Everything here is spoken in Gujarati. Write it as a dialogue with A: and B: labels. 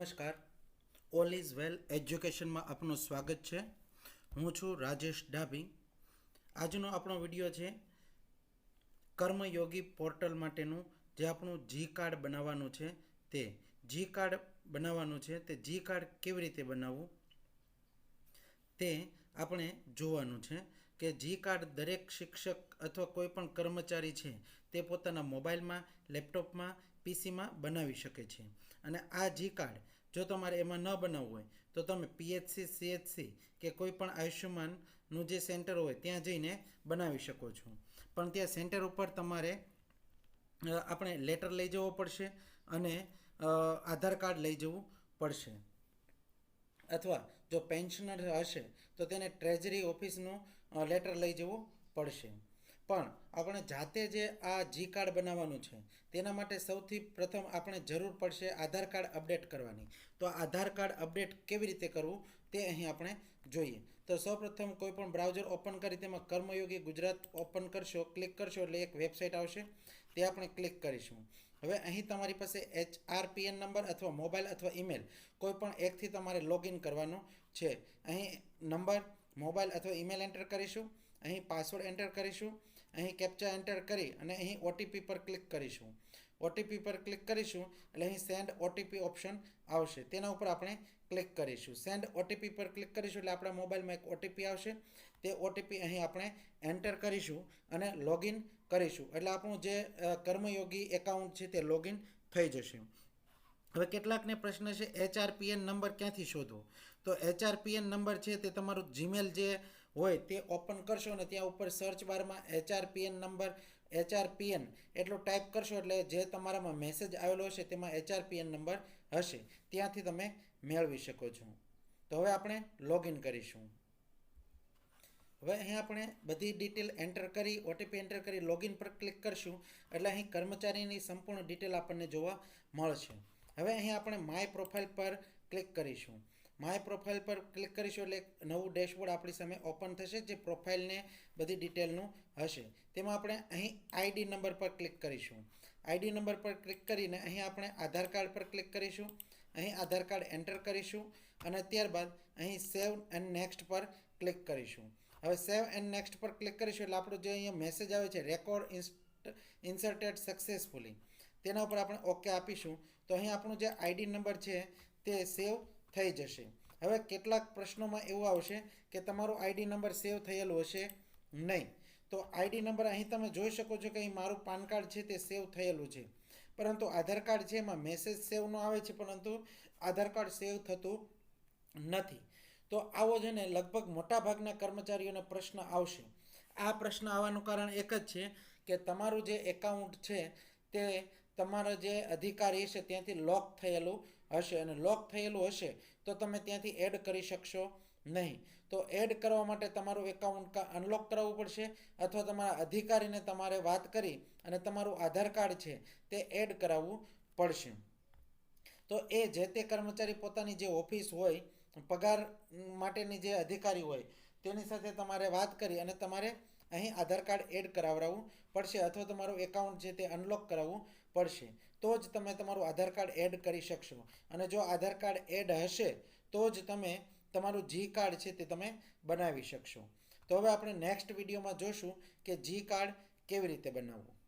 A: નમસ્કાર. ઓલ ઇઝ વેલ એજ્યુકેશનમાં આપનું સ્વાગત છે. હું છું રાજેશ ડાભી. આજનો આપણો વીડિયો છે કર્મયોગી પોર્ટલ માટેનું જે આપણું જી કાર્ડ બનાવવાનું છે તે. જી કાર્ડ બનાવવાનું છે તે જી કાર્ડ કેવી રીતે બનાવવું તે આપણે જોવાનું છે. કે જી કાર્ડ દરેક શિક્ષક અથવા કોઈ પણ કર્મચારી છે, તે પોતાના મોબાઈલમાં, લેપટોપમાં, પીસીમાં બનાવી શકે છે. અને આ જી કાર્ડ જો તમારે એમાં ન બનાવવું હોય, તો તમે પીએચસી, સીએચસી કે કોઈ પણ આયુષ્યમાનનું જે સેન્ટર હોય, ત્યાં જઈને બનાવી શકો છો. પણ ત્યાં સેન્ટર ઉપર તમારે આપણે લેટર લઈ જવો પડશે અને આધાર કાર્ડ લઈ જવું પડશે. અથવા જો પેન્શનર હશે તો તેને ટ્રેઝરી ઓફિસનું લેટર લઈ જવું પડશે. પણ આપણે જાતે જે આ જી કાર્ડ બનાવવાનું છે, તેના માટે સૌથી પ્રથમ આપણે જરૂર પડશે આધાર કાર્ડ અપડેટ કરવાની. તો આધાર કાર્ડ અપડેટ કેવી રીતે કરવું, તે અહીં આપણે જોઈએ. તો સૌપ્રથમ કોઈ પણ બ્રાઉઝર ઓપન કરી, તેમાં કર્મયોગી ગુજરાત ઓપન કરશો, ક્લિક કરશો એટલે એક વેબસાઇટ આવશે તે આપણે ક્લિક કરીશું. હવે અહીં તમારી પાસે એચઆરપીએન નંબર અથવા મોબાઈલ અથવા ઈમેલ કોઈ પણ એકથી તમારે લોગિન કરવાનું છે. અહીં નંબર, મોબાઈલ અથવા ઈમેલ એન્ટર કરીશું. અહીં પાસવર્ડ એન્ટર કરીશું. અહીં કેપ્ચા એન્ટર કરી અને અહીં ઓટીપી પર ક્લિક કરીશું. ઓટીપી પર ક્લિક કરીશું એટલે અહીં સેન્ડ ઓટીપી ઓપ્શન આવશે. તેના ઉપર આપણે ક્લિક કરીશું. સેન્ડ ઓટીપી પર ક્લિક કરીશું એટલે આપણા મોબાઈલમાં એક ઓટીપી આવશે. તે ઓટીપી અહીં આપણે એન્ટર કરીશું અને લોગિન કરીશું. એટલે આપણું જે કર્મયોગી એકાઉન્ટ છે તે લોગિન થઈ જશે. હવે કેટલાકને પ્રશ્ન છે એચઆરપીએન નંબર ક્યાંથી શોધવો? તો એચઆરપીએન નંબર છે તે તમારું જીમેલ જે હોય તે ઓપન કરશો ને ત્યાં ઉપર સર્ચ બારમાં એચઆરપીએન નંબર એચઆરપીએન એટલું ટાઈપ કરશો એટલે જે તમારામાં મેસેજ આવેલો હશે તેમાં એચઆરપીએન નંબર હશે. ત્યાંથી તમે મેળવી શકો છો. તો હવે આપણે લોગિન કરીશું. હવે અહીં આપણે બધી ડિટેલ એન્ટર કરી ઓટીપી એન્ટર કરી લોગિન પર ક્લિક કરશું. એટલે અહીં કર્મચારીની સંપૂર્ણ ડિટેલ આપણને જોવા મળશે. હવે અહીં આપણે માય પ્રોફાઇલ પર ક્લિક કરીશું. માય પ્રોફાઇલ પર ક્લિક કરીશું એટલે નવું ડેશબોર્ડ આપણી સામે ઓપન થશે, જે પ્રોફાઇલને બધી ડિટેલનું હશે. તેમાં આપણે અહીં આઈડી નંબર પર ક્લિક કરીશું. આઈડી નંબર પર ક્લિક કરીને અહીં આપણે આધાર કાર્ડ પર ક્લિક કરીશું. અહીં આધાર કાર્ડ એન્ટર કરીશું અને ત્યારબાદ અહીં સેવ એન્ડ નેક્સ્ટ પર ક્લિક કરીશું. હવે સેવ એન્ડ નેક્સ્ટ પર ક્લિક કરીશું એટલે આપણો જે અહીંયા મેસેજ આવે છે, રેકોર્ડ ઇન્સર્ટેડ સક્સેસફુલી, તેના ઉપર આપણે ઓકે આપીશું. તો અહીં આપણું જે આઈડી નંબર છે, તે સેવ થઈ જશે. હવે કેટલાક પ્રશ્નોમાં એવું આવશે કે તમારો આઈડી નંબર સેવ થયેલો હશે નહીં. તો આઈડી નંબર અહીં તમે જોઈ શકો છો કે અહીં મારું પાન કાર્ડ છે તે સેવ થયેલું છે. પરંતુ આધાર કાર્ડ છે એમાં મેસેજ સેવ ન આવે છે, પરંતુ આધાર કાર્ડ સેવ થતું નથી. તો આવો છે ને લગભગ મોટાભાગના કર્મચારીઓને પ્રશ્ન આવશે. આ પ્રશ્ન આવવાનું કારણ એક જ છે કે તમારું જે એકાઉન્ટ છે તે તમારા જે અધિકારી છે ત્યાંથી લોક થયેલું હશે અને લોક થયેલું હશે તો તમે ત્યાંથી એડ કરી શકશો નહીં. તો એડ કરવા માટે તમારું એકાઉન્ટ અનલોક કરાવવું પડશે અથવા તમારા અધિકારીને તમારે વાત કરી અને તમારું આધાર કાર્ડ છે તે એડ કરાવવું પડશે. તો એ જે તે કર્મચારી પોતાની જે ઓફિસ હોય, પગાર માટેની જે અધિકારી હોય, તેની સાથે તમારે વાત કરી અને તમારે અહીં આધાર કાર્ડ એડ કરાવડાવવું પડશે અથવા તમારું એકાઉન્ટ છે તે અનલોક કરાવવું પડશે. તો જ તમે તમારું આધાર કાર્ડ એડ કરી શકશો. અને જો આધાર કાર્ડ એડ હશે, તો જ તમે તમારું જી કાર્ડ છે તે તમે બનાવી શકશો. તો હવે આપણે નેક્સ્ટ વિડીયોમાં જોશું કે જી કાર્ડ કેવી રીતે બનાવવું.